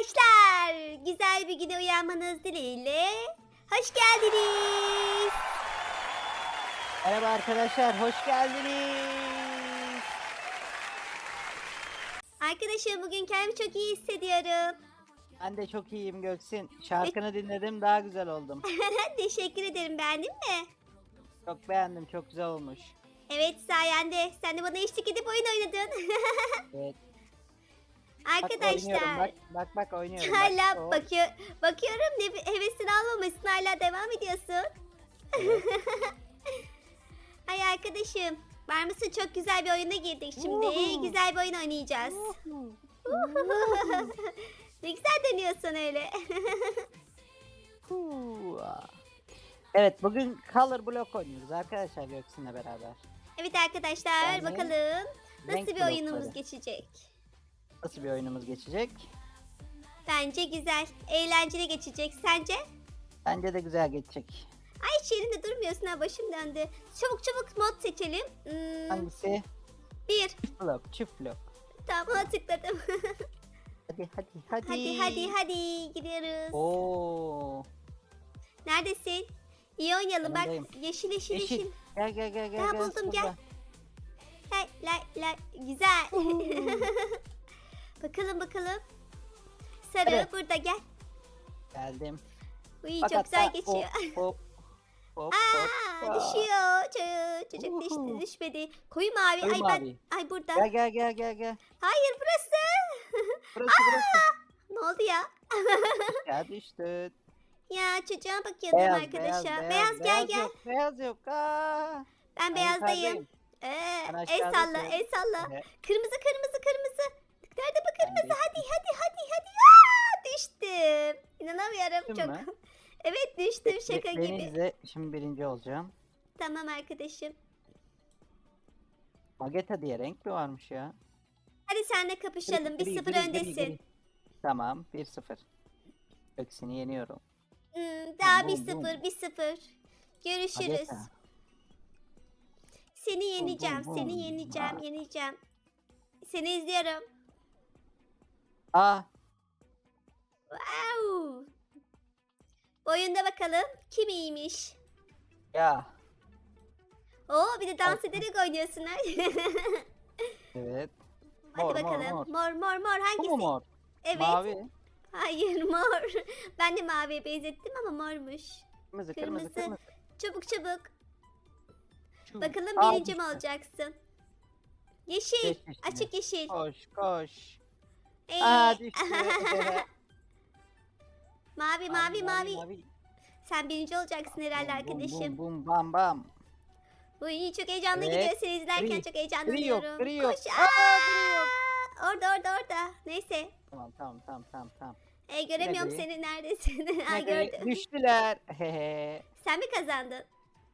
Arkadaşlar güzel bir güne uyanmanız dileğiyle hoş geldiniz. Merhaba arkadaşlar, hoş geldiniz. Arkadaşım bugün kendimi çok iyi hissediyorum. Ben de çok iyiyim Göksin. Şarkını dinledim, daha güzel oldum. Teşekkür ederim beğendin mi? Çok beğendim, çok güzel olmuş. Evet sayende sen de bana eşlik edip oyun oynadın. Evet. Bak oynuyorum, Arkadaşlar bak bak, bak oynuyorum. bak. hala Oo, bakıyor, bakıyorum ne hevesini almamışsın hala devam ediyorsun. Ay arkadaşım var mısın çok güzel bir oyuna girdik şimdi. Uhu. Güzel bir oyun oynayacağız. ne güzel dönüyorsun öyle. Hua. Evet, bugün Color Block oynuyoruz arkadaşlar Göksin'le beraber. evet arkadaşlar Yani bakalım nasıl bir oyunumuz blokları. geçecek. Nasıl bir oyunumuz geçecek? Bence güzel, eğlenceli geçecek. Sence? Bence de güzel geçecek. Ay hiç yerinde durmuyorsun ha başım döndü. Çabuk çabuk mod seçelim. Hmm, Hangisi? bir. Çift blok, çift blok. Tamam ona tıkladım. Hadi hadi hadi. hadi hadi hadi gidiyoruz. Oo. Neredesin? İyi oynayalım bak. Yanındayım. Yeşil yeşil yeşil. Yeşil. Gel gel gel gel. Ha, gel, buldum, gel. la la güzel. bakalım bakalım. Sarı Evet. burada gel. Geldim. Uy Bak çok güzel hatta geçiyor. Hop hop. Hop Aa hop. düşüyor. Çocuk, çocuk düştü, düşmedi. Koyu mavi. Koyu ay ben mavi. ay burada. Gel gel gel gel gel. Hayır burası. Burası burası. ne oldu ya? Ya düştün. Ya çocuğa bakıyordum Beyaz, arkadaşa. beyaz, Beyaz, gel gel. Yok, beyaz yok. Aa. Ben Ben beyazdayım. yukarıdayım. Ee, Ben el salla, el salla. Evet. Kırmızı, kırmızı, kırmızı. Nerede bu kırmızı? Hadi, hadi, hadi, hadi. Aa, düştüm. İnanamıyorum Düştün çok. evet düştüm şaka be- Beni gibi. izle. Şimdi birinci olacağım. Tamam arkadaşım. Magenta diye renk mi varmış ya? Hadi senle kapışalım. Gri, 1-0 gri, gri, öndesin. Tamam 1-0. Öksini yeniyorum. Hmm, daha Bum, bum, 1-0, 1-0. Görüşürüz. Magenta. Seni yeneceğim, seni yeneceğim, yeneceğim. Seni izliyorum. Aa Wow. Oyunda bakalım kim iyiymiş. ya. Oo bir de dans Olsun. ederek oynuyorsun ha. Evet. Hadi Mor, mor, bakalım. mor. Mor mor mor Bu hangisi? mu mor? Evet. Mavi. Hayır mor. Ben de maviye benzettim ama mormuş. Kırmızı, kırmızı, Kırmızı. kırmızı. Çabuk çabuk. Şu. Bakalım Aa, birinci mi olacaksın? Yeşil. Geç yeşili. Açık yeşil. Koş, koş. Ee, Aa düştü. mavi mavi mavi. Sen birinci olacaksın herhalde arkadaşım. Bum bum bam bam. Uy çok heyecanlı Evet. gidiyor seni izlerken Gri. çok heyecanlanıyorum. gri yok. Koş. Aa, gri yok. Aa, Orada orada orada. Neyse. Tamam tamam tamam tamam tamam. E, göremiyorum gri? seni neredesin? gri? gördüm. Düştüler. Hehe. Sen mi kazandın?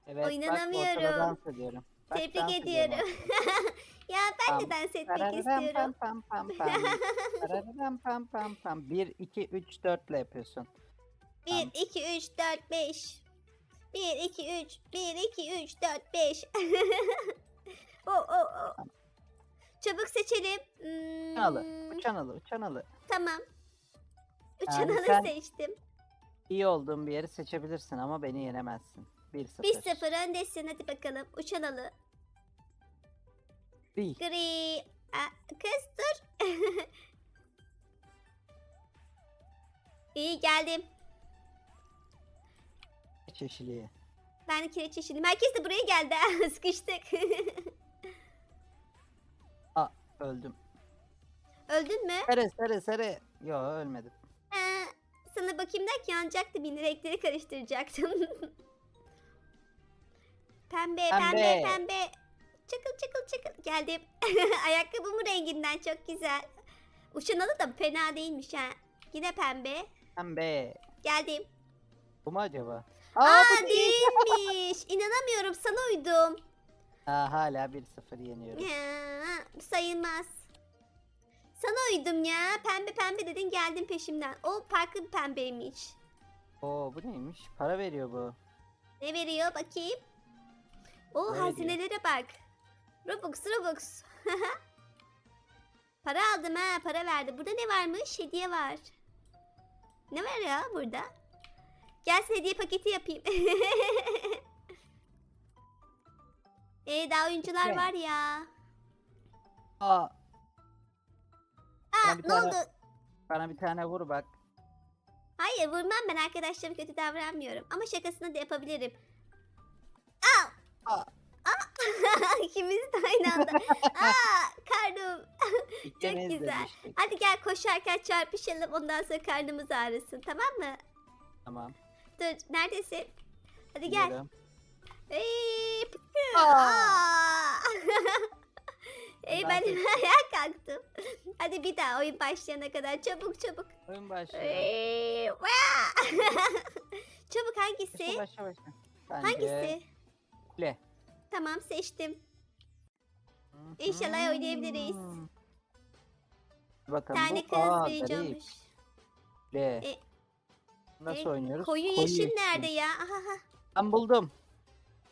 evet Oynanamıyorum. bak ortada dans ediyorum. Bak, Tebrik dans ediyorum ediyorum. Ya ben de Pam, dans etmek istiyorum. pam pam pam pam. Pararam pam pam pam. 1 2 3 4 ile yapıyorsun. 1, 2, 3, 4, 5. 1, 2, 3, 1, 2, 3, 4, 5. oh, oh, oh. Çabuk seçelim. Hmm, Uçanalı. Uçanalı. Uçanalı. Tamam. Yani Uçanalı sen- seçtim. İyi olduğun bir yeri seçebilirsin ama beni yenemezsin. 1 0. 1-0 öndesin hadi bakalım. Uçanalı. Gri. Gri. Aa, kız dur. İyi geldim. Yeşiliye. Ben kireç yeşilim. Herkes de buraya geldi. ha, Sıkıştık. Aa öldüm. Öldün mü? Sarı sarı sarı. Yo ölmedim. Ee, sana bakayım derken yanacaktı beni. Renkleri karıştıracaktım. pembe, pembe, Pembe. pembe. Çıkıl çıkıl çıkıl. Geldim. Ayakkabımın renginden çok güzel. Uçanalı da fena değilmiş ha. Yine pembe. Pembe. Geldim. Bu mu acaba? Aa, bu değil. değilmiş. İnanamıyorum sana uydum. Aa, hala 1-0 yeniyorum. Ya, sayılmaz. Sana uydum ya. Pembe pembe dedin geldim peşimden. O farklı bir pembeymiş. Oo bu neymiş? Para veriyor bu. Ne veriyor bakayım? O Ne veriyor? hazinelere bak. Robux Robux. para aldım ha para verdi. Burada ne varmış? Hediye var. Ne var ya burada? Gelsin hediye paketi yapayım. ee, daha oyuncular Ne? var ya. Aa, Aa bir ne tane- oldu? bana bir tane vur bak. Hayır vurmam ben arkadaşlarıma kötü davranmıyorum. Ama şakasını da yapabilirim. Aa! Aa. İkimiz de aynı anda. Aa, karnım. İkimiz de güzel. düştük. Hadi gel koşarken çarpışalım ondan sonra karnımız ağrısın tamam mı? Tamam. Dur neredesin? Hadi gel. gidiyorum. Ey, pıkı. Aa. Aa. Ey Ben ben seçtim. ayağa kalktım. Hadi bir daha oyun başlayana kadar çabuk çabuk. Oyun başlıyor. Ey, vaa. çabuk hangisi? Başla başla başla. Bence Hangisi? Le. Tamam seçtim. İnşallah oynayabiliriz. Bakalım tane bu. kız Aa, birinci garip. olmuş. Le. E, Nasıl e, oynuyoruz? Koyu yeşil nerede ya? Aha, aha. Ben buldum.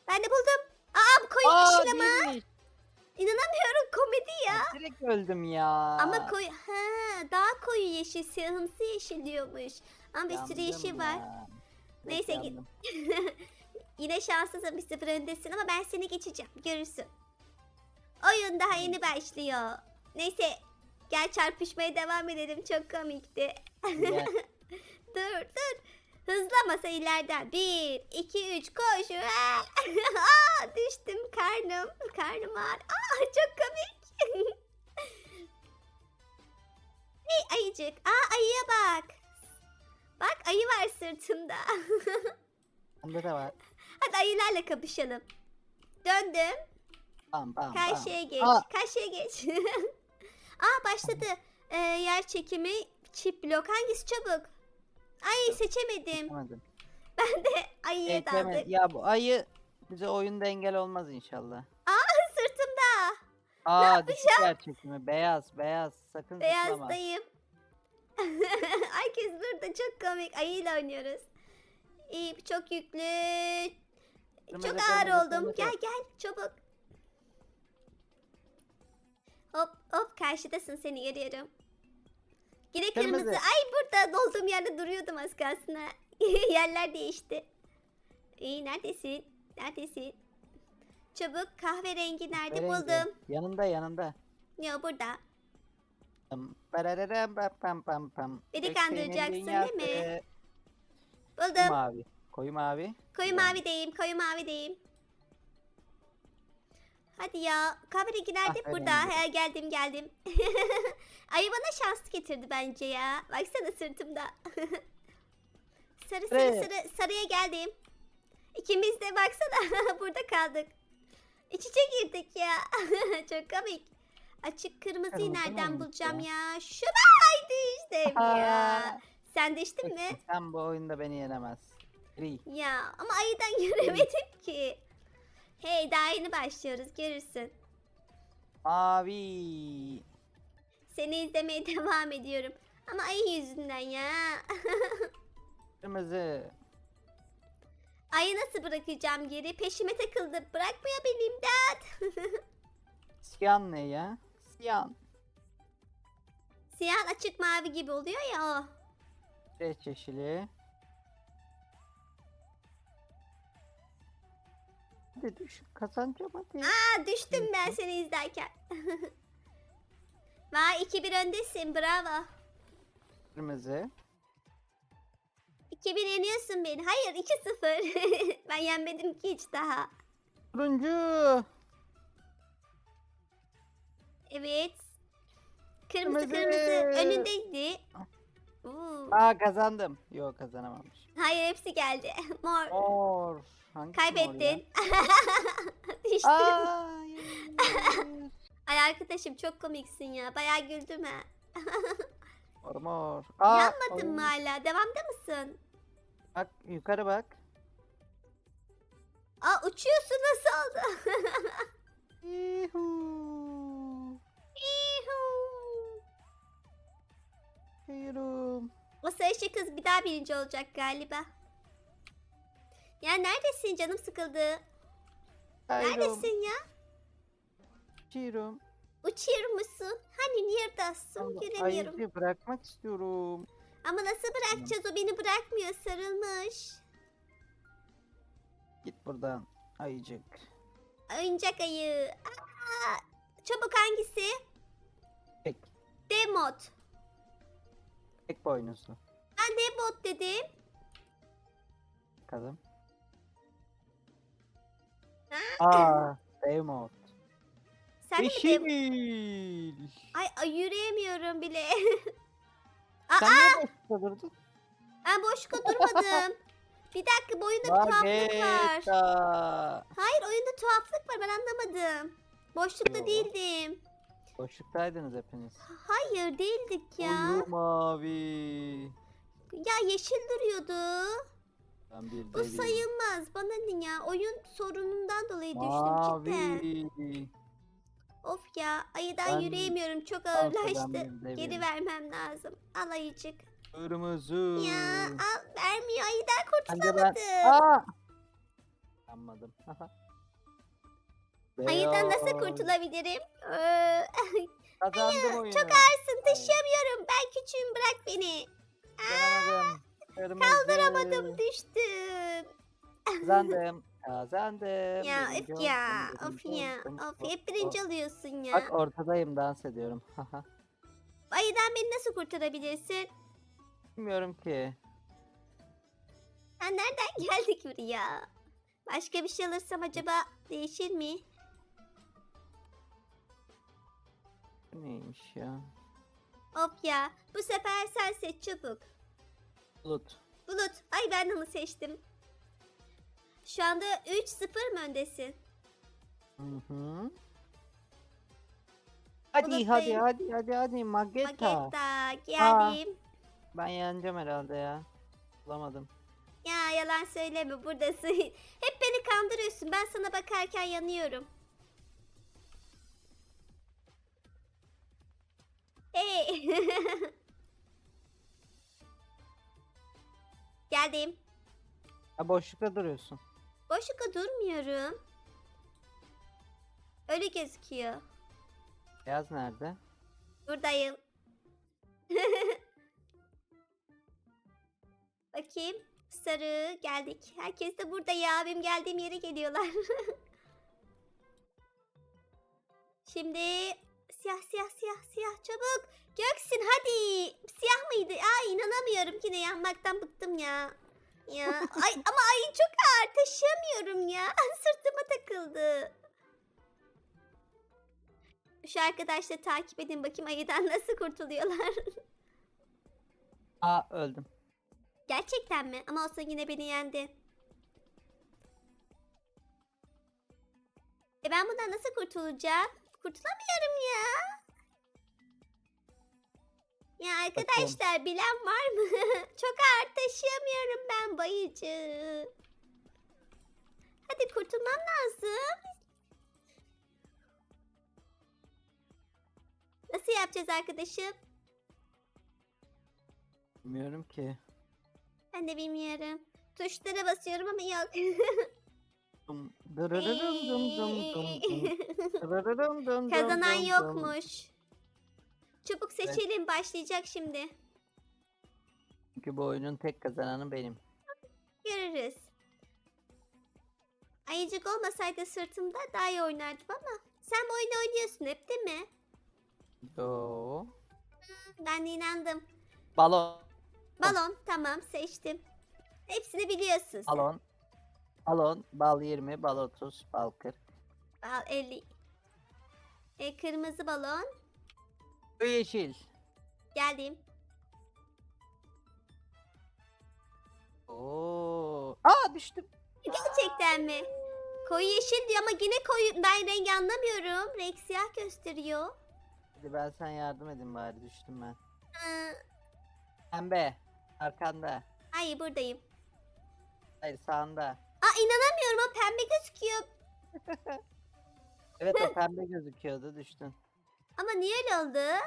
Ben de buldum. Aa bu koyu yeşil ama. değilmiş. İnanamıyorum komedi ya. Direkt öldüm ya. Ama koyu ha daha koyu yeşil, siyahımsı yeşil diyormuş. Ama bir sürü Yandım yeşil var. ya. Neyse, git. yandım. Yine şanssızım bir sıfır öndesin ama ben seni geçeceğim. Görürsün. Oyun daha yeni başlıyor. Neyse gel çarpışmaya devam edelim. Çok komikti. Dur dur. Hızlamasa ileriden. Bir, iki, üç koş. Aa, düştüm karnım. Karnım ağır. Aa, çok komik. hey ayıcık. Aa ayıya bak. Bak ayı var sırtımda. Bende de var. Hadi ayılarla kapışalım. Döndüm. Bam bam Karşıya bam. geç. Aa, Karşıya geç. Aa başladı. Ee, yer çekimi çift blok. Hangisi çabuk? Ay seçemedim. eklemedim. Ben de ayıya Ekleme- daldık. Ya bu ayı bize oyunda engel olmaz inşallah. Aa sırtımda. Aa düşük yer çekimi. Beyaz beyaz. Sakın zıplama. Beyazdayım. Herkes burada çok komik. Ayıyla oynuyoruz. İyi çok yüklü. Çok ağır oldum. Gel gel çabuk. Hop hop karşıdasın seni görüyorum. Yine kırmızı. Kırmızı. Ay burada olduğum yerde duruyordum az kalsın ha. Yerler değişti. İyi neredesin? Neredesin? Çabuk kahverengi nerede Kahverengi. buldum? Yanında yanında. Yok burada. Pam, pam, pam, pam. Beni Tek kandıracaksın değil mi? dünyası. Buldum. Mavi. Koyu mavi. Koyu Güzel. mavideyim, koyu mavideyim. Hadi ya, kahverengi nerede? Kahverengi. Burada. He, geldim geldim. Ayı bana şans getirdi bence ya. Baksana sırtımda. sarı sarı Evet. sarı sarıya geldim. İkimiz de baksana burada kaldık. İç içe girdik ya. Çok komik. Açık kırmızıyı Kırmızı nereden bulacağım ya? ya? Şuradaydı işte ya. Sen düştün mü? Sen bu oyunda beni yenemez. Gri. Ya ama ayıdan göremedim ki. Hey daha yeni başlıyoruz görürsün. Mavi. Seni izlemeye devam ediyorum. Ama ayı yüzünden ya. Kırmızı. Ayı nasıl bırakacağım geri? Peşime takıldı. Bırakmıyor beni imdat. Siyan ne ya? Siyan. Siyah açık mavi gibi oluyor ya o. Geç Hadi düş. Kazanacağım hadi. Aa düştüm ben seni izlerken. Vay 2-1 öndesin bravo. Kırmızı. 2-1 yeniyorsun beni. Hayır 2-0. ben yenmedim ki hiç daha. Turuncu. Evet. Kırmızı Kırmızı. kırmızı önündeydi. Oo. Aa kazandım. Yok kazanamamış. Hayır hepsi geldi. Mor. Mor. Hangisi? Kaybettin. Düştün. Aa, hayır. Ay arkadaşım çok komiksin ya. Bayağı güldüm ha. mor mor. Aa, Yanmadın mı hala? Devamda mısın? Bak yukarı bak. Aa uçuyorsun nasıl oldu? Yuhuu. Yuhuu. Uçuyorum. O sarışın kız bir daha birinci olacak galiba. Ya neredesin canım sıkıldı. Neredesin ya? Uçuyorum. Uçuyor musun? Hani neredesin? Göremiyorum. Ayıcı bırakmak istiyorum. Ama nasıl bırakacağız? O beni bırakmıyor. Sarılmış. Git buradan ayıcık. Oyuncak ayı. Aa, çabuk hangisi? Tek. Demot. Tek boynuzlu. Ben Demot dedim. Bakalım. Aa, Demot. Sen de mi? Yeşil. Ay, ay yürüyemiyorum bile. Sen niye boşta durdun? ben boşlukta durmadım. Bir dakika bu oyunda bir tuhaflık var. Hayır oyunda tuhaflık var ben anlamadım. Boşlukta Yo. değildim. Boşluktaydınız hepiniz. Hayır değildik ya. Koyu mavi. Ya yeşil duruyordu. Ben bir Bu deliyim. sayılmaz. Bana ne ya? Oyun sorunundan dolayı düştüm cidden. Mavi. Of ya ayıdan Ben yürüyemiyorum. Çok Ortadan ağırlaştı. bir. Geri vermem lazım. Al ayıcık. Kırmızı. Ya al vermiyor ayıdan Bence ben... kurtulamadım. Aa! Yanmadım. Ayıdan nasıl kurtulabilirim? Ee, Kazandım oyunu. çok ağırsın taşıyamıyorum. Ben küçüğüm bırak beni. Kazanamadım. Kırmızı. Kaldıramadım düştüm. Kazandım. Kazandım. Ya Birinci öf ya. oldum, Of birinci ya. oldum. Of hep birinci of. alıyorsun ya. Bak ortadayım dans ediyorum. Ayıdan beni nasıl kurtarabilirsin? Bilmiyorum ki. Ben nereden geldik buraya? Başka bir şey alırsam acaba değişir mi? Bu neymiş ya? Of ya. Bu sefer sen seç çabuk. Bulut. Bulut. Ay ben onu seçtim. Şu anda 3-0 mı öndesin? Hı hı. Hadi hadi Buluttayım. hadi hadi hadi Magetta. Magetta geldim. Ben yeneceğim herhalde ya. Bulamadım. Ya yalan söyleme buradasın. Hep beni kandırıyorsun. Ben sana bakarken yanıyorum. Hey. Geldim. Ha boşlukta duruyorsun. Boşlukta durmuyorum. Öyle gözüküyor. Beyaz nerede? Buradayım. Bakayım. Sarı geldik. Herkes de burada ya. Benim geldiğim yere geliyorlar. Şimdi siyah siyah siyah siyah çabuk. Göksin hadi. Siyah mıydı? Ay inanamıyorum yine yanmaktan bıktım ya. Ya ay ama ay çok ağır taşıyamıyorum ya. Sırtıma takıldı. Şu arkadaşları takip edin bakayım ayıdan nasıl kurtuluyorlar. Aa öldüm. Gerçekten mi? Ama olsa yine beni yendi. E ben bundan nasıl kurtulacağım? Kurtulamıyorum ya. Ya arkadaşlar bilen var mı? Çok ağır taşıyamıyorum ben bayıcı. Hadi kurtulmam lazım. Nasıl yapacağız arkadaşım? Bilmiyorum ki. Ben de bilmiyorum. Tuşlara basıyorum ama yok. Dırırırım. Dırırırım Kazanan yokmuş. Çabuk seçelim başlayacak şimdi. Çünkü bu oyunun tek kazananı benim. Görürüz. Ayıcık olmasaydı sırtımda daha iyi oynardım ama. Sen bu oyunu oynuyorsun hep değil mi? Yo. Ben de inandım. Balon. Balon tamam seçtim. Hepsini biliyorsun sen. Balon. Balon. Bal 20, bal 30, bal 40. Al 50. E, kırmızı balon. Bu yeşil. Geldim. Oo. Aa düştüm. Gerçekten mi? Koyu yeşil diyor ama yine koyu. Ben rengi anlamıyorum. Renk siyah gösteriyor. Hadi ben sen yardım edin bari düştüm ben. Pembe. Arkanda. hayır buradayım. Hayır sağında. Aa inanamıyorum o pembe gözüküyor. Evet o pembe gözüküyordu düştün. Ama niye öyle oldu?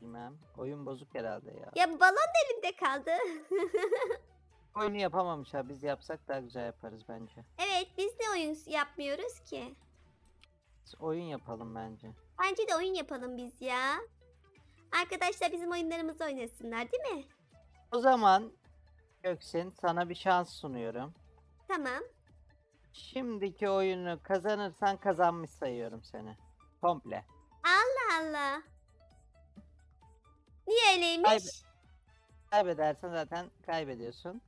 Bilmem. Oyun bozuk herhalde ya. Ya balon da elimde kaldı. Oyunu yapamamışlar. Biz yapsak daha güzel yaparız bence. evet biz ne oyun yapmıyoruz ki? Biz oyun yapalım bence. Bence de oyun yapalım biz ya. Arkadaşlar bizim oyunlarımızı oynasınlar değil mi? O zaman Göksin sana bir şans sunuyorum. Tamam. Şimdiki oyunu kazanırsan kazanmış sayıyorum seni. Komple. Allah Allah. Niye öyleymiş? Kaybe- Kaybedersen zaten kaybediyorsun.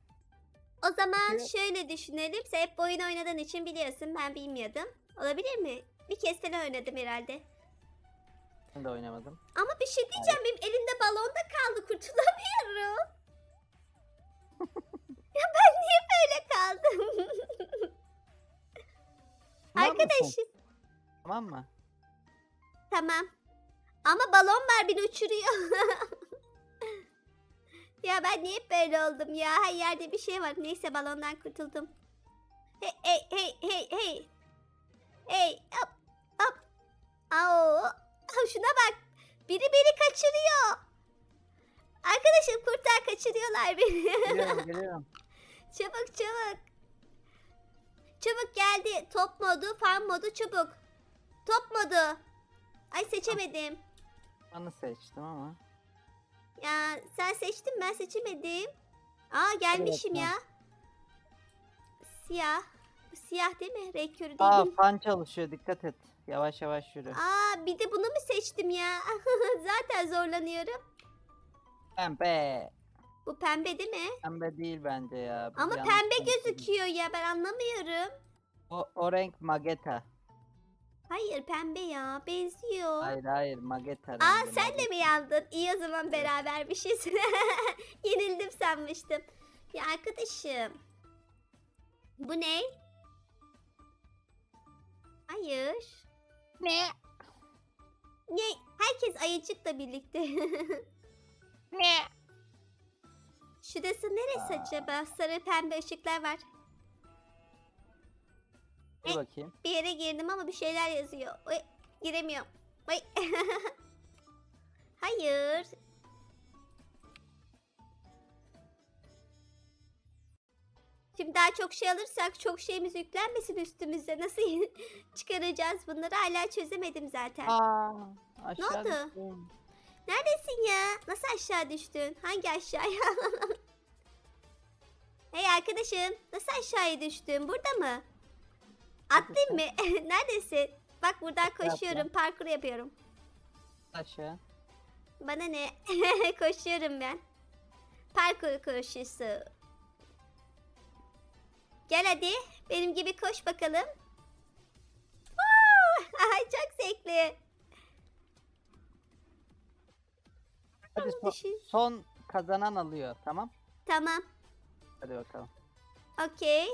O zaman Evet. şöyle düşünelim. Sen hep bu oyunu oynadığın için biliyorsun. Ben bilmiyordum. Olabilir mi? Bir kez falan oynadım herhalde. Ben de oynamadım. Ama bir şey diyeceğim. Benim elimde balonda kaldı. Kurtulamıyorum. Niye böyle kaldım? Tamam mısın? Arkadaşım. Tamam mı? Tamam. Ama balon var beni uçuruyor. ya ben niye hep böyle oldum ya? Her yerde bir şey var. Neyse balondan kurtuldum. Hey hey hey hey hey. Hey hop hop. Au. Au, Şuna bak. Biri beni kaçırıyor. Arkadaşım kurtar kaçırıyorlar beni. Geliyorum geliyorum. Çabuk çabuk. Çabuk geldi. Top modu, farm modu çabuk. Top modu. Ay seçemedim. Onu seçtim ama. Ya sen seçtin ben seçemedim. Aa gelmişim Evet, ya. Siyah. Bu siyah değil mi? Renk körü Aa değilim. fan çalışıyor dikkat et. Yavaş yavaş yürü. Aa bir de bunu mu seçtim ya? Zaten zorlanıyorum. Pembe. Bu pembe değil mi? Pembe değil bence ya. Biz Ama yanlış pembe konuştuk. gözüküyor ya ben anlamıyorum. O, o renk magenta. Hayır pembe ya benziyor. Hayır hayır magenta Aa rengi, sen de mi yandın? İyi o zaman berabermişiz. Yenildim sanmıştım. Ya arkadaşım. Bu ne? Hayır. Ne? Ne? Herkes ayıcıkla birlikte. Ne? Şurası neresi Aa. acaba? Sarı pembe ışıklar var. Dur bakayım. Bir yere girdim ama bir şeyler yazıyor. Oy, giremiyorum. Oy. Hayır. Şimdi daha çok şey alırsak çok şeyimiz yüklenmesin üstümüze. Nasıl çıkaracağız bunları hala çözemedim zaten. Aa, aşağı oldu? düştüm. Neredesin ya? Nasıl aşağı düştün? Hangi aşağıya? hey arkadaşım, nasıl aşağıya düştün? Burada mı? Atlayayım mı? Neredesin? Bak buradan koşuyorum, parkur yapıyorum. Aşağı. Bana ne? Koşuyorum ben. Parkur koşusu. Gel hadi. Benim gibi koş bakalım. Ay çok zevkli. Hadi Ama so- düşün- son kazanan alıyor tamam. Tamam. Hadi bakalım. Okey.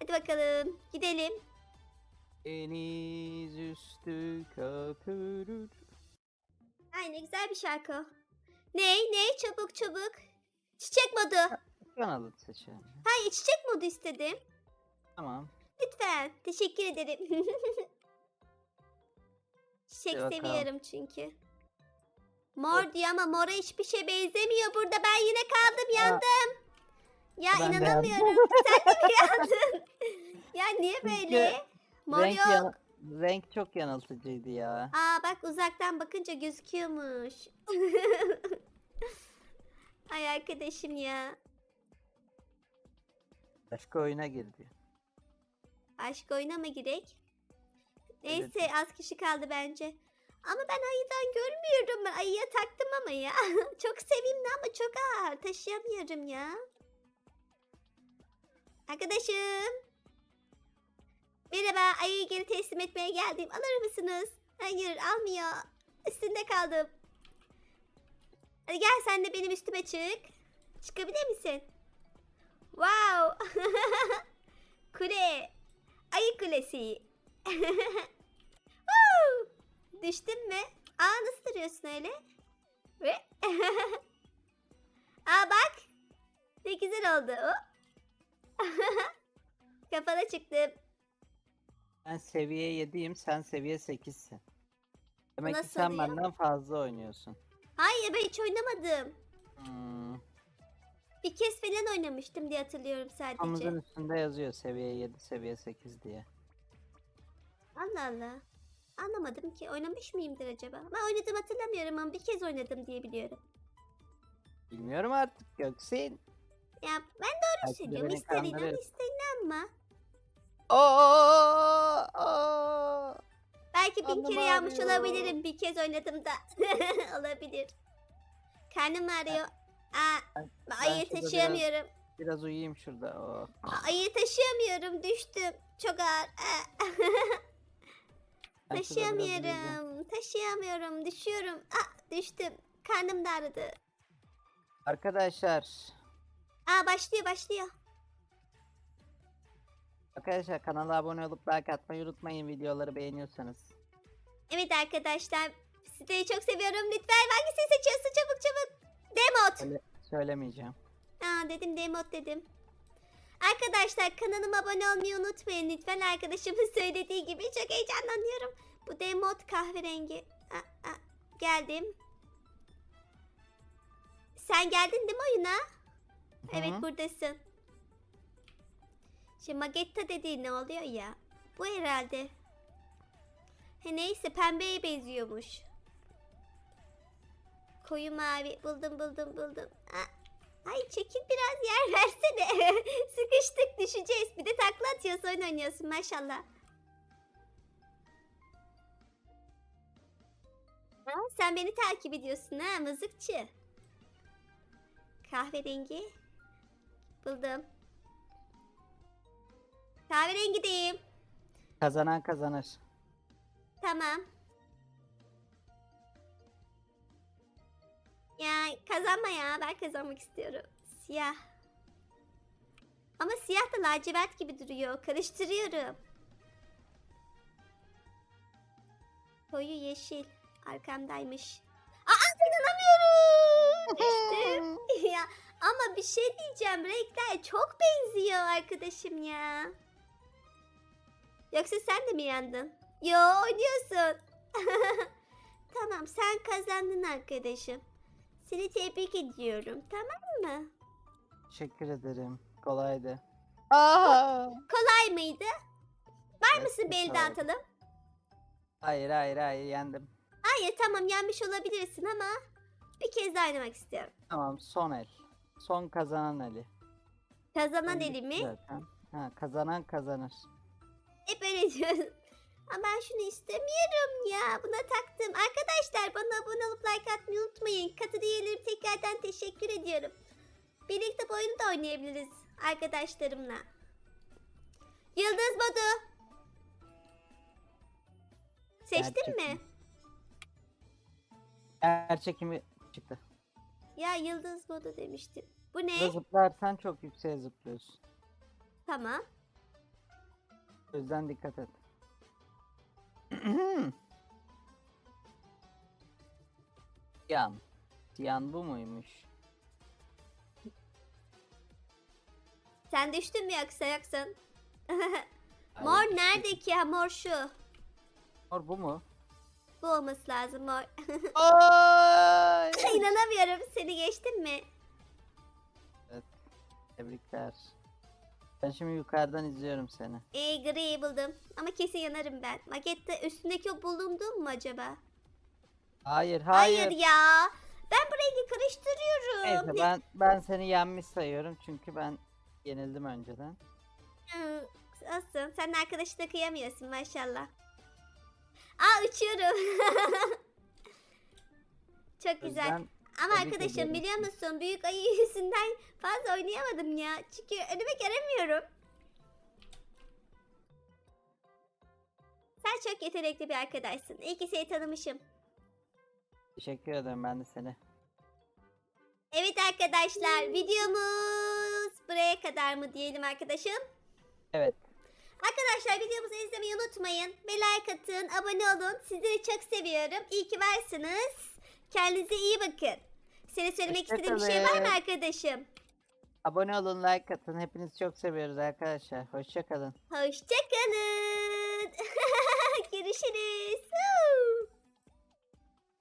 Hadi bakalım. Gidelim. Deniz üstü köpürür. Ay ne güzel bir şarkı. Ney ney çabuk çabuk. Çiçek modu. Kanalı seçelim. Hayır çiçek modu istedim. Tamam. Lütfen. Teşekkür ederim. Çiçek Hadi bakalım. seviyorum çünkü. Mor diyor ama mora hiçbir şey benzemiyor burada. Ben yine kaldım yandım. Ya Ben de inanamıyorum. Sen de mi yandın? ya niye böyle? Mor renk, yok. yana- renk çok yanıltıcıydı ya. Aa bak uzaktan bakınca gözüküyormuş. Ay arkadaşım ya. Başka oyuna girdi. Aşk oyuna mı girek? Evet. Neyse az kişi kaldı bence. Ama ben ayıdan görmüyorum ben. Ayıya taktım ama ya. çok sevimli ama çok ağır. Taşıyamıyorum ya. Arkadaşım. Merhaba ayıyı geri teslim etmeye geldim. Alır mısınız? Hayır almıyor. Üstünde kaldım. Hadi gel sen de benim üstüme çık. Çıkabilir misin? Wow. Kule. Ayı kulesi. Düştün mü? Aa nasıl duruyorsun öyle? Ve Aa bak. Ne güzel oldu. Kafana çıktım. Ben seviye 7'yim sen seviye 8'sin. Demek ki Nasıl sen ya? benden fazla oynuyorsun. Hayır ben hiç oynamadım. Hmm. Bir kez falan oynamıştım diye hatırlıyorum sadece. Hamızın üstünde yazıyor seviye 7 seviye 8 diye. Allah Allah. Anlamadım ki. Oynamış mıyımdır acaba? Ben oynadım hatırlamıyorum ama bir kez oynadım diye biliyorum. Bilmiyorum artık Göksin. Ya ben doğru de söylüyorum. beni İster inan kandırır. ister inanma. Oo, oo. Belki bin Karnım kere yanmış ağrıyor. olabilirim. Bir kez oynadım da. Olabilir. Karnım ağrıyor. Aa, Ben- ayı şurada taşıyamıyorum. Biraz uyuyayım şurada. Oh. Ayı taşıyamıyorum. Düştüm. Çok ağır. Aa. Ben şurada biraz uyuyacağım. taşıyamıyorum. Taşıyamıyorum. Düşüyorum. Ah, düştüm. Karnım da ağrıdı. Arkadaşlar. Aa başlıyor başlıyor. Arkadaşlar kanala abone olup like atmayı unutmayın videoları beğeniyorsanız. Evet arkadaşlar. Sizleri çok seviyorum. Lütfen hangisini seçiyorsun? Çabuk çabuk. Demot. Söyle, söylemeyeceğim. Aa dedim demot dedim. Arkadaşlar kanalıma abone olmayı unutmayın lütfen. Arkadaşımın söylediği gibi çok heyecanlanıyorum. Bu demot kahverengi. Aa, aa, geldim. Sen geldin değil mi oyuna? Evet buradasın. Şimdi Magetta dediğin ne oluyor ya? Bu herhalde. He neyse pembeye benziyormuş. Koyu mavi buldum buldum buldum. Aa, ay çekil biraz yer versene. Sıkıştık düşeceğiz. Bir de takla atıyorsun oyun oynuyorsun maşallah. Ha, sen beni takip ediyorsun ha mızıkçı. Kahverengi. Buldum. Kahverengideyim. Kazanan kazanır. Tamam. Ya kazanma ya. Ben kazanmak istiyorum. Siyah. Ama siyah da lacivert gibi duruyor. Karıştırıyorum. Koyu yeşil. Arkamdaymış. Aa inanamıyorum. Düştüm. ya ama bir şey diyeceğim. Renkler çok benziyor arkadaşım ya. Yoksa sen de mi yandın? Yo oynuyorsun. tamam sen kazandın arkadaşım. Seni tebrik ediyorum tamam mı? Teşekkür ederim. Kolaydı. Aa! Kolay mıydı? Var Evet, mısın çok bel kolay. dağıtalım? Hayır hayır hayır yendim. Hayır tamam yenmiş olabilirsin ama bir kez daha oynamak istiyorum. Tamam son el. Son kazanan eli. Kazanan Yendik elimi Zaten. Ha, kazanan kazanır. hep öyle diyorsun. Ama ben şunu istemiyorum ya. Buna taktım. Arkadaşlar bana abone olup like atmayı unutmayın. Katı üyelerim tekrardan teşekkür ediyorum. Birlikte bu oyunu da oynayabiliriz arkadaşlarımla. Yıldız modu. Seçtin mi? Gerçekten. Yer çekimi çıktı. Ya yıldız modu demiştim. Bu Burada ne? zıplarsan çok yükseğe zıplıyorsun. Tamam. O yüzden dikkat et. Yan. Yan bu muymuş? Sen düştün mü yoksa yoksun? Mor nerede ki? Ha mor şu. Mor bu mu? Bu olması lazım mor. Ay! İnanamıyorum. Seni geçtim mi? Tebrikler. Ben şimdi yukarıdan izliyorum seni. Ee, gri buldum. Ama kesin yanarım ben. Makette üstündeki o bulunduğum mu acaba? Hayır, Hayır, hayır. ya. Ben bu rengi karıştırıyorum. Neyse Ne- ben ben seni yenmiş sayıyorum çünkü ben yenildim önceden. Hı, olsun. Sen arkadaşına kıyamıyorsun maşallah. Aa uçuyorum. Çok güzel. yüzden Ama tebrik arkadaşım ediyorum biliyor musun? Büyük ayı yüzünden fazla oynayamadım ya. Çünkü önüme göremiyorum. Sen çok yetenekli bir arkadaşsın. İyi ki seni tanımışım. teşekkür ederim ben de seni. Evet arkadaşlar videomuz buraya kadar mı diyelim arkadaşım? Evet. Arkadaşlar videomuzu izlemeyi unutmayın. Ve like atın, abone olun. Sizleri çok seviyorum. İyi ki varsınız. Kendinize iyi bakın. Seni söylemek istediğim bir şey var mı arkadaşım? Abone olun, like atın. Hepinizi çok seviyoruz arkadaşlar. Hoşçakalın. Hoşçakalın. Görüşürüz.